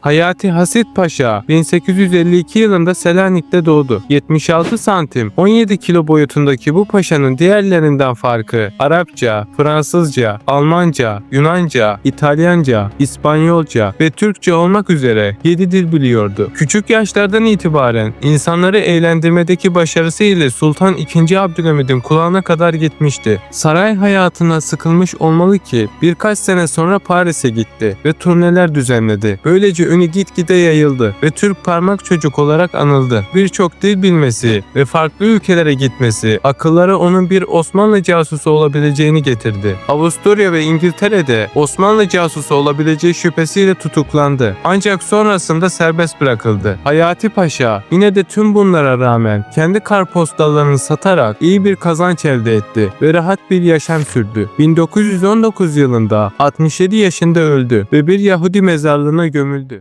Hayati Hasit Paşa 1852 yılında Selanik'te doğdu. 76 santim 17 kilo boyutundaki bu paşanın diğerlerinden farkı Arapça, Fransızca, Almanca, Yunanca, İtalyanca, İspanyolca ve Türkçe olmak üzere 7 dil biliyordu. Küçük yaşlardan itibaren insanları eğlendirmedeki başarısı ile Sultan II. Abdülhamid'in kulağına kadar gitmişti. Saray hayatına sıkılmış olmalı ki birkaç sene sonra Paris'e gitti ve turneler düzenledi. Böylece ünü gitgide yayıldı ve Türk parmak çocuk olarak anıldı. Birçok dil bilmesi ve farklı ülkelere gitmesi akıllara onun bir Osmanlı casusu olabileceğini getirdi. Avusturya ve İngiltere'de Osmanlı casusu olabileceği şüphesiyle tutuklandı. Ancak sonrasında serbest bırakıldı. Hayati Paşa yine de tüm bunlara rağmen kendi karpostallarını satarak iyi bir kazanç elde etti ve rahat bir yaşam sürdü. 1919 yılında 67 yaşında öldü ve bir Yahudi mezarlığına gömüldü.